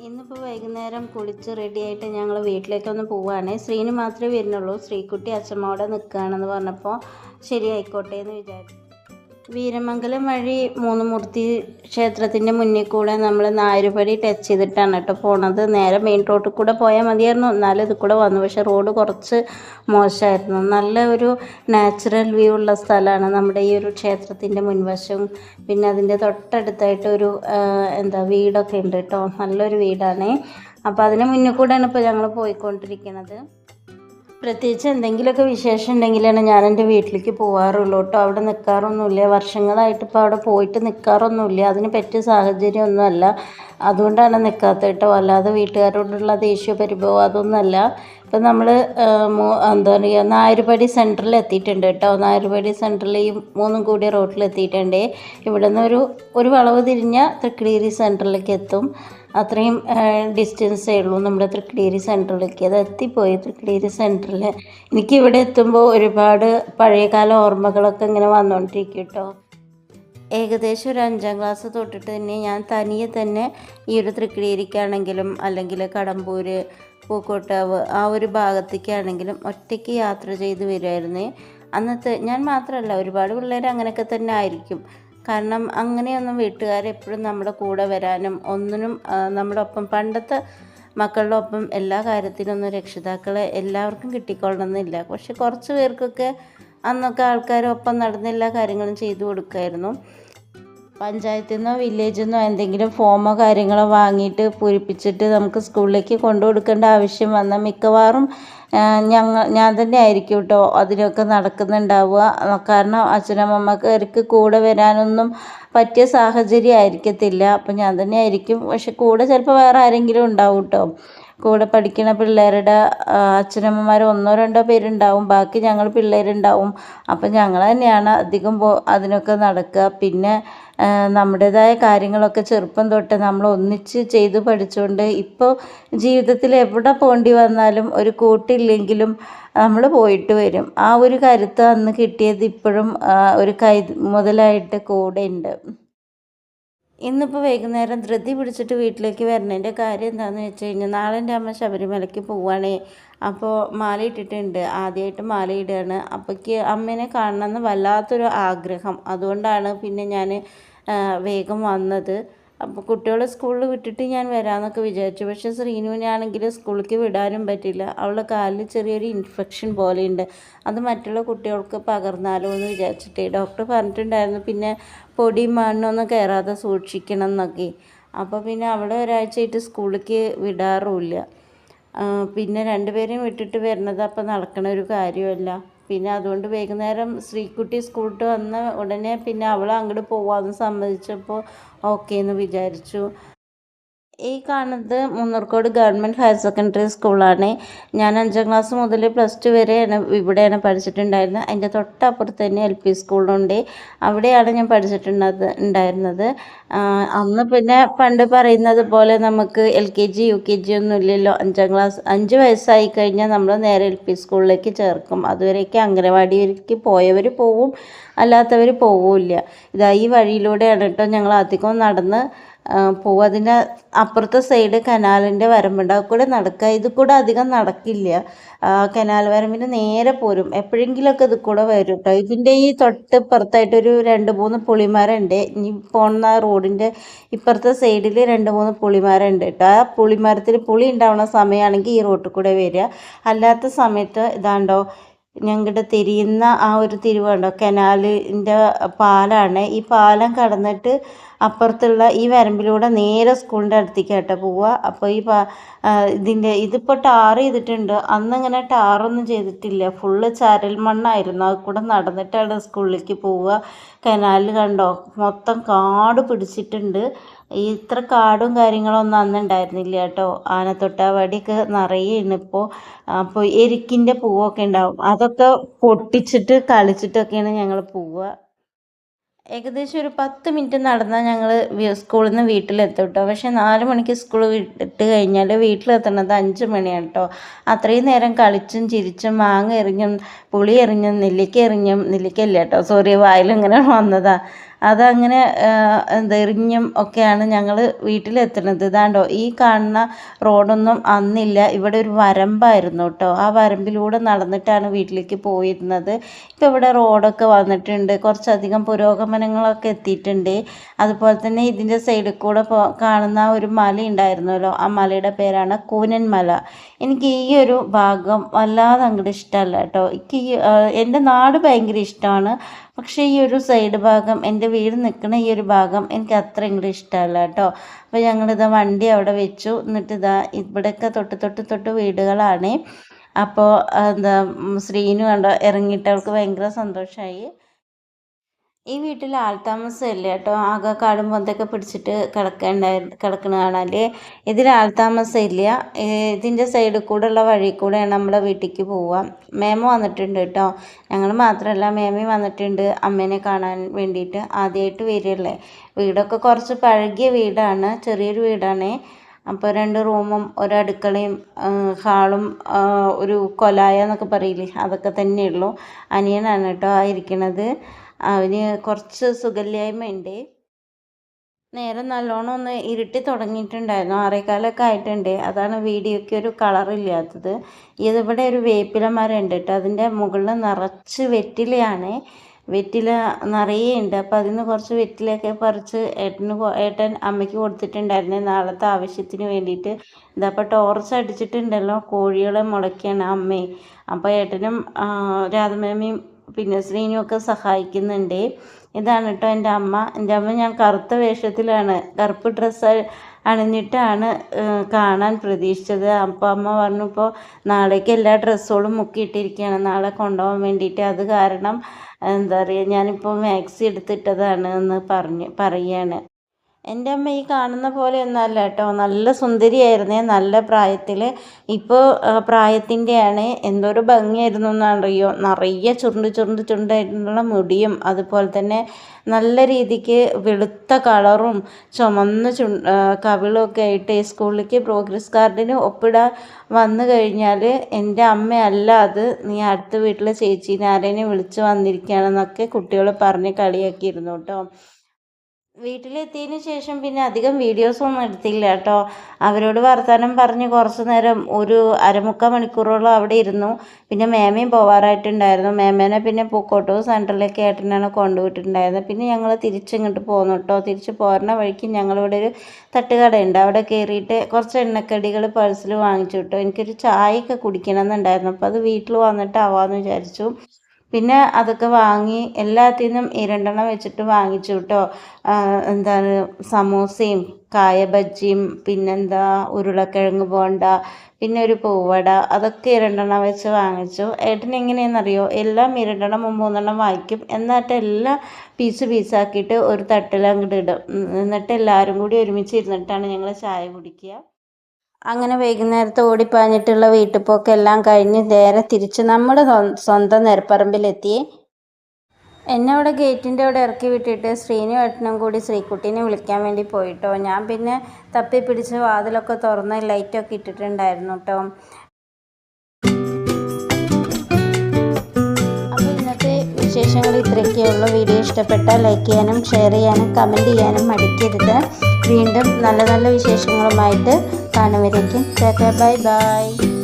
ഇന്നിപ്പോൾ വൈകുന്നേരം കുളിച്ച് റെഡിയായിട്ട് ഞങ്ങൾ വീട്ടിലേക്കൊന്ന് പോവുകയാണ് ശ്രീന് മാത്രമേ വരുന്നുള്ളൂ. ശ്രീക്കുട്ടി അച്ഛമ്മോടെ നിൽക്കുകയാണെന്ന് പറഞ്ഞപ്പോൾ ശരി ആയിക്കോട്ടെ എന്ന് വിചാരിച്ചു. വീരമംഗലം വഴി മൂന്നുമൂർത്തി ക്ഷേത്രത്തിന്റെ മുന്നിൽ കൂടെ നമ്മൾ നായരുപടി ടച്ച് ചെയ്തിട്ടാണ് കേട്ടോ പോണത്. നേരെ മെയിൻ റോഡിൽ കൂടെ പോയാൽ മതിയായിരുന്നു. എന്നാലും ഇത് കൂടെ വന്നു. പക്ഷേ റോഡ് കുറച്ച് മോശമായിരുന്നു. നല്ല ഒരു നാച്ചുറൽ വ്യൂ ഉള്ള സ്ഥലമാണ് നമ്മുടെ ഈ ഒരു ക്ഷേത്രത്തിന്റെ മുൻവശം. പിന്നെ അതിന്റെ തൊട്ടടുത്തായിട്ട് ഒരു എന്താ വീടൊക്കെ ഉണ്ട് കേട്ടോ. നല്ലൊരു വീടാണ്. അപ്പോൾ അതിന് മുന്നിൽ കൂടെയാണ് ഇപ്പോൾ ഞങ്ങൾ പോയിക്കൊണ്ടിരിക്കുന്നത്. പ്രത്യേകിച്ച് എന്തെങ്കിലുമൊക്കെ വിശേഷം ഉണ്ടെങ്കിലാണ് ഞാൻ എന്റെ വീട്ടിലേക്ക് പോകാറുള്ളൂ കേട്ടോ. അവിടെ നിൽക്കാറൊന്നുമില്ല വർഷങ്ങളായിട്ട് ഇപ്പോൾ അവിടെ പോയിട്ട് നിൽക്കാറൊന്നുമില്ല അതിന് പറ്റിയ സാഹചര്യമൊന്നുമല്ല. അതുകൊണ്ടാണ് നിൽക്കാത്തത് കേട്ടോ. അല്ലാതെ വീട്ടുകാരോടുള്ള ദേഷ്യ പരിഭവം അതൊന്നുമല്ല. ഇപ്പം നമ്മൾ എന്താ പറയുക നായരുപടി സെന്ററിൽ എത്തിയിട്ടുണ്ട് കേട്ടോ. നായരുപടി സെന്ററിൽ ഈ മൂന്നും കൂടിയ റോട്ടിൽ എത്തിയിട്ടുണ്ട്. ഇവിടെ നിന്ന് ഒരു ഒരു വളവ് തിരിഞ്ഞ തൃക്കിടീരി സെന്ററിലേക്ക് എത്തും. അത്രയും ഡിസ്റ്റൻസേ ഉള്ളൂ നമ്മുടെ തൃക്കടീരി സെന്ററിലേക്ക് അത് എത്തിപ്പോയി തൃക്കടീരി സെന്ററിൽ എനിക്കിവിടെ എത്തുമ്പോൾ ഒരുപാട് പഴയകാല ഓർമ്മകളൊക്കെ ഇങ്ങനെ വന്നുകൊണ്ടിരിക്കും കേട്ടോ ഏകദേശം ഒരു അഞ്ചാം ക്ലാസ് തൊട്ടിട്ട് തന്നെ ഞാൻ തനിയെ തന്നെ ഈ ഒരു തൃക്കടീരിക്കാണെങ്കിലും അല്ലെങ്കിൽ കടമ്പൂർ പൂക്കോട്ടാവ് ആ ഒരു ഭാഗത്തേക്കാണെങ്കിലും ഒറ്റയ്ക്ക് യാത്ര ചെയ്ത് വരുമായിരുന്നേ അന്നത്തെ ഞാൻ മാത്രമല്ല ഒരുപാട് പിള്ളേർ അങ്ങനെയൊക്കെ തന്നെ ആയിരിക്കും. കാരണം അങ്ങനെയൊന്നും വീട്ടുകാരെപ്പോഴും നമ്മുടെ കൂടെ വരാനും ഒന്നിനും നമ്മുടെ ഒപ്പം പണ്ടത്തെ മക്കളുടെ ഒപ്പം എല്ലാ കാര്യത്തിനൊന്നും രക്ഷിതാക്കളെ എല്ലാവർക്കും കിട്ടിക്കൊള്ളണമെന്നില്ല. പക്ഷെ കുറച്ച് പേർക്കൊക്കെ അന്നൊക്കെ ആൾക്കാരൊപ്പം നടന്ന് എല്ലാ കാര്യങ്ങളും ചെയ്തു കൊടുക്കുമായിരുന്നു പഞ്ചായത്തിൽ നിന്നോ വില്ലേജിൽ നിന്നോ എന്തെങ്കിലും ഫോമോ കാര്യങ്ങളോ വാങ്ങിയിട്ട് പൂരിപ്പിച്ചിട്ട് നമുക്ക് സ്കൂളിലേക്ക് കൊണ്ടു കൊടുക്കേണ്ട ആവശ്യം വന്നാൽ മിക്കവാറും ഞങ്ങൾ ഞാൻ തന്നെ ആയിരിക്കും കേട്ടോ അതിനൊക്കെ നടക്കുന്നുണ്ടാവുക. കാരണം അച്ഛനമ്മമാർക്ക് കൂടെ വരാനൊന്നും പറ്റിയ സാഹചര്യം ആയിരിക്കത്തില്ല. അപ്പം ഞാൻ തന്നെ ആയിരിക്കും. പക്ഷെ കൂടെ ചിലപ്പോൾ വേറെ ആരെങ്കിലും ഉണ്ടാവും കേട്ടോ കൂടെ പഠിക്കുന്ന പിള്ളേരുടെ അച്ഛനമ്മമാർ ഒന്നോ രണ്ടോ പേരുണ്ടാവും. ബാക്കി ഞങ്ങൾ പിള്ളേരുണ്ടാവും. അപ്പം ഞങ്ങൾ തന്നെയാണ് അധികം പോ അതിനൊക്കെ നടക്കുക. പിന്നെ നമ്മുടേതായ കാര്യങ്ങളൊക്കെ ചെറുപ്പം തൊട്ട് നമ്മൾ ഒന്നിച്ച് ചെയ്ത് പഠിച്ചുകൊണ്ട് ഇപ്പോൾ ജീവിതത്തിൽ എവിടെ പോകേണ്ടി വന്നാലും ഒരു കൂട്ടില്ലെങ്കിലും നമ്മൾ പോയിട്ട് വരും. ആ ഒരു കരുത്ത് അന്ന് കിട്ടിയത് ഇപ്പോഴും ഒരു കൈ മുതലായിട്ട് കൂടെ ഉണ്ട്. ഇന്നിപ്പോൾ വൈകുന്നേരം ധൃതി പിടിച്ചിട്ട് വീട്ടിലേക്ക് വരണതിന്റെ കാര്യം എന്താണെന്ന് വെച്ച് കഴിഞ്ഞാൽ നാളെ എന്റെ അമ്മ ശബരിമലയ്ക്ക് പോവുകയാണേ അപ്പോൾ മാല ഇട്ടിട്ടുണ്ട്. ആദ്യമായിട്ട് മാല ഇടുകയാണ് അപ്പോഴേക്ക് അമ്മേനെ കാണണമെന്ന് വല്ലാത്തൊരു ആഗ്രഹം. അതുകൊണ്ടാണ് പിന്നെ ഞാൻ വേഗം വന്നത്. അപ്പോൾ കുട്ടികളെ സ്കൂളിൽ വിട്ടിട്ട് ഞാൻ വരാമെന്നൊക്കെ വിചാരിച്ചു. പക്ഷേ ശ്രീനുവിനാണെങ്കിൽ സ്കൂളിലേക്ക് വിടാനും പറ്റില്ല. അവളുടെ കാലിൽ ചെറിയൊരു ഇൻഫെക്ഷൻ പോലെയുണ്ട്. അത് മറ്റുള്ള കുട്ടികൾക്ക് പകർന്നാലോ എന്ന് വിചാരിച്ചിട്ട് ഡോക്ടർ പറഞ്ഞിട്ടുണ്ടായിരുന്നു. പിന്നെ പൊടി മണ്ണൊന്നും കയറാതെ സൂക്ഷിക്കണം എന്നൊക്കെ. അപ്പോൾ പിന്നെ അവളെ ഒരാഴ്ചയായിട്ട് സ്കൂളിലേക്ക് വിടാറുമില്ല. പിന്നെ രണ്ടുപേരെയും വിട്ടിട്ട് വരുന്നത് അപ്പോൾ നടക്കണ ഒരു കാര്യമല്ല. പിന്നെ അതുകൊണ്ട് വൈകുന്നേരം ശ്രീക്കുട്ടി സ്കൂളിട്ട് വന്ന ഉടനെ പിന്നെ അവൾ അങ്ങോട്ട് പോവാമെന്ന് സമ്മതിച്ചപ്പോൾ ഓക്കേ എന്ന് വിചാരിച്ചു. ഈ കാണുന്നത് മുന്നൂർക്കോട് ഗവൺമെന്റ് ഹയർ സെക്കൻഡറി സ്കൂളാണ്. ഞാൻ അഞ്ചാം ക്ലാസ് മുതൽ പ്ലസ് ടു വരെയാണ് ഇവിടെയാണ് പഠിച്ചിട്ടുണ്ടായിരുന്നത്. അതിന്റെ തൊട്ടപ്പുറത്ത് തന്നെ എൽ പി സ്കൂളുണ്ട്. അവിടെയാണ് ഞാൻ പഠിച്ചിട്ടുണ്ടത് ഉണ്ടായിരുന്നത്. അന്ന് പിന്നെ പണ്ട് പറയുന്നത് പോലെ നമുക്ക് L K G U K G ഒന്നും ഇല്ലല്ലോ. അഞ്ചാം ക്ലാസ് അഞ്ച് വയസ്സായി കഴിഞ്ഞാൽ നമ്മൾ നേരെ എൽ പി സ്കൂളിലേക്ക് ചേർക്കും. അതുവരെയൊക്കെ അംഗനവാടിയിലേക്ക് പോയവർ പോവും അല്ലാത്തവർ പോവില്ല ഇതാ ഈ വഴിയിലൂടെയാണ് കേട്ടോ ഞങ്ങൾ അധികം നടന്ന് പോവും. അതിന്റെ അപ്പുറത്തെ സൈഡ് കനാലിന്റെ വരമ്പുണ്ട്. അത് കൂടെ നടക്കുക ഇത് കൂടെ അധികം നടക്കില്ല. കനാൽ വരമ്പിന് നേരെ പോരും. എപ്പോഴെങ്കിലുമൊക്കെ ഇത് കൂടെ വരും കേട്ടോ ഇതിന്റെ ഈ തൊട്ട് ഇപ്പുറത്തായിട്ടൊരു രണ്ട് മൂന്ന് പുളിമരമുണ്ട് ഇനി പോകുന്ന റോഡിന്റെ ഇപ്പുറത്തെ സൈഡിൽ രണ്ട് മൂന്ന് പുളിമരമുണ്ട് കേട്ടോ ആ പുളിമരത്തിൽ പുളി ഉണ്ടാവുന്ന സമയമാണെങ്കിൽ ഈ റോട്ടിൽ കൂടെ വരിക. അല്ലാത്ത സമയത്ത് ഇതാണ്ടോ ഞങ്ങളുടെ തിരിയുന്ന ആ ഒരു തിരിവുണ്ടോ കനാലിന്റെ പാലാണ്. ഈ പാലം കടന്നിട്ട് അപ്പുറത്തുള്ള ഈ വരമ്പിലൂടെ നേരെ സ്കൂളിന്റെ അടുത്തേക്ക് കേട്ടോ പോവുക അപ്പോൾ ഈ പാ ഇതിന്റെ ഇതിപ്പോൾ ടാർ ചെയ്തിട്ടുണ്ട്. അന്ന് ഇങ്ങനെ ടാറൊന്നും ചെയ്തിട്ടില്ല. ഫുള്ള് ചരൽ മണ്ണായിരുന്നു. അത് കൂടെ നടന്നിട്ടാണ് സ്കൂളിലേക്ക് പോവുക കനാലിൽ കണ്ടോ? മൊത്തം കാട് പിടിച്ചിട്ടുണ്ട്. ഇത്ര കാടും കാര്യങ്ങളൊന്നും അന്ന് ഉണ്ടായിരുന്നില്ല കേട്ടോ. ആനത്തൊട്ടാവാടിയൊക്കെ നിറയെ ഇന്നിപ്പോൾ അപ്പോൾ എരിക്കിന്റെ പൂവൊക്കെ ഉണ്ടാവും. അതൊക്കെ പൊട്ടിച്ചിട്ട് കളിച്ചിട്ടൊക്കെയാണ് ഞങ്ങൾ പോവുക. ഏകദേശം ഒരു പത്ത് മിനിറ്റ് നടന്നാൽ ഞങ്ങൾ സ്കൂളിൽ നിന്ന് വീട്ടിലെത്തും കേട്ടോ പക്ഷേ നാല് മണിക്ക് സ്കൂൾ വിട്ട് കഴിഞ്ഞാൽ വീട്ടിലെത്തണത് അഞ്ച് മണിയാണ് കേട്ടോ. അത്രയും നേരം കളിച്ചും ചിരിച്ചും മാങ്ങ എറിഞ്ഞും പുളി എറിഞ്ഞും നെല്ലിക്ക എറിഞ്ഞും നെല്ലിക്ക ഇല്ല കേട്ടോ. സോറി വായിലിങ്ങനെ വന്നതാ. അതങ്ങനെ എന്താ എറിഞ്ഞും ഒക്കെയാണ് ഞങ്ങൾ വീട്ടിലെത്തുന്നത്. ഇതാണ്ടോ ഈ കാണുന്ന റോഡൊന്നും അന്നില്ല. ഇവിടെ ഒരു വരമ്പായിരുന്നു കേട്ടോ. ആ വരമ്പിലൂടെ നടന്നിട്ടാണ് വീട്ടിലേക്ക് പോയിരുന്നത്. ഇപ്പോൾ ഇവിടെ റോഡൊക്കെ വന്നിട്ടുണ്ട്. കുറച്ചധികം പുരോഗമനങ്ങളൊക്കെ എത്തിയിട്ടുണ്ട്. അതുപോലെ തന്നെ ഇതിന്റെ സൈഡിൽ കൂടെ കാണുന്ന ഒരു മല ഉണ്ടായിരുന്നല്ലോ. ആ മലയുടെ പേരാണ് കൂനൻ മല എനിക്ക് ഈ ഒരു ഭാഗം വല്ലാതെ അങ്ങോട്ട് ഇഷ്ടമല്ല കേട്ടോ. എനിക്ക് എന്റെ നാട് ഭയങ്കര ഇഷ്ടമാണ്. പക്ഷേ ഈ ഒരു സൈഡ് ഭാഗം എന്റെ വീട് നിൽക്കുന്ന ഈ ഒരു ഭാഗം എനിക്ക് അത്ര ഇങ്ങോട്ട് ഇഷ്ടമല്ല കേട്ടോ അപ്പോൾ ഞങ്ങളിതാ വണ്ടി അവിടെ വെച്ചു. എന്നിട്ട് ഇതാ ഇവിടെയൊക്കെ തൊട്ട് തൊട്ട് തൊട്ട് വീടുകളാണ്. അപ്പോൾ എന്താ ശ്രീനു കണ്ടോ ഇറങ്ങിയിട്ട് അവൾക്ക് ഭയങ്കര സന്തോഷമായി ഈ വീട്ടിൽ ആൾതാമസം ഇല്ല കേട്ടോ. ആകെ കാടും പൊന്തൊക്കെ പിടിച്ചിട്ട് കിടക്കണ്ടായി കിടക്കണ കാണാൽ ഇതിൽ ആൾതാമസം ഇല്ല ഇതിന്റെ സൈഡിൽ കൂടെ ഉള്ള വഴി കൂടെയാണ് നമ്മളെ വീട്ടിലേക്ക് പോവുക. മേമ വന്നിട്ടുണ്ട് കേട്ടോ. ഞങ്ങൾ മാത്രമല്ല മേമി വന്നിട്ടുണ്ട് അമ്മേനെ കാണാൻ വേണ്ടിയിട്ട് ആദ്യമായിട്ട് വരികയല്ലേ വീടൊക്കെ കുറച്ച് പഴകിയ വീടാണ് ചെറിയൊരു വീടാണ്. അപ്പോൾ രണ്ട് റൂമും ഒരു അടുക്കളയും ഹാളും ഒരു കൊലായ എന്നൊക്കെ പറയില്ലേ? അതൊക്കെ തന്നെയുള്ളൂ. അനിയനാണ് കേട്ടോ ആയിരിക്കണത് അവന് കുറച്ച് സുഖമില്ലായ്മയുണ്ട് നേരം നല്ലോണം ഒന്ന് ഇരുട്ടി തുടങ്ങിയിട്ടുണ്ടായിരുന്നു. ആറേക്കാലൊക്കെ ആയിട്ടുണ്ട്. അതാണ് വീഡിയോയ്ക്ക് ഒരു കളറില്ലാത്തത് ഇതിവിടെ ഒരു വേപ്പില മരം ഉണ്ട് കേട്ടോ. അതിന്റെ മുകളിൽ നിറച്ച് വെറ്റിലയാണ്. വെറ്റില നിറയെ ഉണ്ട്. അപ്പോൾ അതിൽ നിന്ന് കുറച്ച് വെറ്റിലൊക്കെ പറിച്ച് ഏട്ടന് ഏട്ടൻ അമ്മയ്ക്ക് കൊടുത്തിട്ടുണ്ടായിരുന്നു. നാളത്തെ ആവശ്യത്തിന് വേണ്ടിയിട്ട്. ഇതപ്പോൾ ടോർച്ച് അടിച്ചിട്ടുണ്ടല്ലോ. കോഴികളെ മുളയ്ക്കാണ് അമ്മേ. അപ്പോൾ ഏട്ടനും രാധമേമയും പിന്നെ ശ്രീനിയൊക്കെ സഹായിക്കുന്നുണ്ട്. ഇതാണ് കേട്ടോ എന്റെ അമ്മ. എന്റെ അമ്മ ഞാൻ കറുത്ത വേഷത്തിലാണ് കറുപ്പ് ഡ്രസ്സ് അണിഞ്ഞിട്ടാണ് കാണാൻ പ്രതീക്ഷിച്ചത്. അപ്പോൾ അമ്മ പറഞ്ഞു ഇപ്പോൾ നാളേക്ക് എല്ലാ ഡ്രസ്സുകളും മുക്കിയിട്ടിരിക്കുകയാണ്. നാളെ കൊണ്ടുപോകാൻ വേണ്ടിയിട്ട് അത് കാരണം എന്താ പറയുക ഞാനിപ്പോൾ മാക്സി എടുത്തിട്ടതാണ് എന്ന് പറഞ്ഞ് പറയുകയാണ് എന്റെ അമ്മ ഈ കാണുന്ന പോലെയൊന്നുമല്ല കേട്ടോ. നല്ല സുന്ദരിയായിരുന്നേ നല്ല പ്രായത്തിൽ ഇപ്പോൾ പ്രായത്തിന്റെയാണ്. എന്തൊരു ഭംഗിയായിരുന്നു എന്നറിയോ? നിറയെ ചുരുണ്ട് ചുരുണ്ട് ചുരുണ്ടായിട്ടുള്ള മുടിയും അതുപോലെ തന്നെ നല്ല രീതിക്ക് വെളുത്ത കളറും ചുമന്ന ചു കവിളൊക്കെ ആയിട്ട് സ്കൂളിലേക്ക് പ്രോഗ്രസ് കാർഡിന് ഒപ്പിടാൻ വന്നു കഴിഞ്ഞാൽ എന്റെ അമ്മയല്ല അത്. നീ അടുത്ത വീട്ടിലെ ചേച്ചീനെ ആരെയും വിളിച്ച് വന്നിരിക്കുകയാണെന്നൊക്കെ കുട്ടികൾ പറഞ്ഞ് കളിയാക്കിയിരുന്നു കേട്ടോ. വീട്ടിലെത്തിയതിന് ശേഷം പിന്നെ അധികം വീഡിയോസൊന്നും എടുത്തില്ല കേട്ടോ. അവരോട് വർത്തമാനം പറഞ്ഞ് കുറച്ച് നേരം ഒരു അരമുക്കാൽ മണിക്കൂറോളം അവിടെ ഇരുന്നു. പിന്നെ മേമയും പോവാറായിട്ടുണ്ടായിരുന്നു. മേമേനെ പിന്നെ പൂക്കോട്ടൂർ സെന്ററിലേക്ക് ഏട്ടനാണ് കൊണ്ടുപോയിട്ടുണ്ടായിരുന്നത് പിന്നെ ഞങ്ങൾ തിരിച്ചിങ്ങോട്ട് പോന്നു കേട്ടോ. തിരിച്ച് പോരുന്ന വഴിക്ക് ഞങ്ങളിവിടെ ഒരു തട്ടുകടയുണ്ട്. അവിടെ കയറിയിട്ട് കുറച്ച് എണ്ണക്കടികൾ പേഴ്സിൽ വാങ്ങിച്ചു കേട്ടോ. എനിക്കൊരു ചായയൊക്കെ കുടിക്കണം എന്നുണ്ടായിരുന്നു അപ്പോൾ അത് വീട്ടിൽ വന്നിട്ട് ആവാമെന്ന് വിചാരിച്ചു. പിന്നെ അതൊക്കെ വാങ്ങി എല്ലാത്തിനും ഇരണ്ടെണ്ണം രണ്ടെണ്ണം വെച്ചിട്ട് വാങ്ങിച്ചു കേട്ടോ എന്താണ് സമൂസയും കായ ബജ്ജിയും പിന്നെന്താ ഉരുളക്കിഴങ്ങ് ബോണ്ട പിന്നെ ഒരു പൂവട അതൊക്കെ ഇരണ്ടെണ്ണം വെച്ച് വാങ്ങിച്ചു. ഏട്ടൻ എങ്ങനെയാണെന്നറിയോ എല്ലാം ഇരണ്ടെണ്ണം മൂന്നെണ്ണം വാങ്ങിക്കും. എന്നിട്ട് എല്ലാം പീസ് പീസാക്കിയിട്ട് ഒരു തട്ടിൽ അങ്ങോട്ട് ഇടും എന്നിട്ട് എല്ലാവരും കൂടി ഒരുമിച്ച് ഇരുന്നിട്ടാണ് ഞങ്ങൾ ചായ കുടിക്കുക. അങ്ങനെ വൈകുന്നേരത്തെ ഓടിപ്പാഞ്ഞിട്ടുള്ള വീട്ടുപോക്കെല്ലാം കഴിഞ്ഞ് നേരെ തിരിച്ച് നമ്മുടെ സ്വന്തം നെരപ്പറമ്പിലെത്തി എന്നെ അവിടെ ഗേറ്റിന്റെ അവിടെ ഇറക്കി വിട്ടിട്ട് ശ്രീനു ഏട്ടനും കൂടി ശ്രീക്കുട്ടീനെ വിളിക്കാൻ വേണ്ടി പോയിട്ടോ. ഞാൻ പിന്നെ തപ്പി പിടിച്ച് വാതിലൊക്കെ തുറന്ന് ലൈറ്റൊക്കെ ഇട്ടിട്ടുണ്ടായിരുന്നു കേട്ടോ. അപ്പോൾ ഇന്നത്തെ വിശേഷങ്ങൾ ഇത്രയൊക്കെയുള്ളൂ. വീഡിയോ ഇഷ്ടപ്പെട്ടാൽ ലൈക്ക് ചെയ്യാനും ഷെയർ ചെയ്യാനും കമന്റ് ചെയ്യാനും മടിക്കരുത്. വീണ്ടും നല്ല നല്ല വിശേഷങ്ങളുമായിട്ട് ടാറ്റ ബൈ ബൈ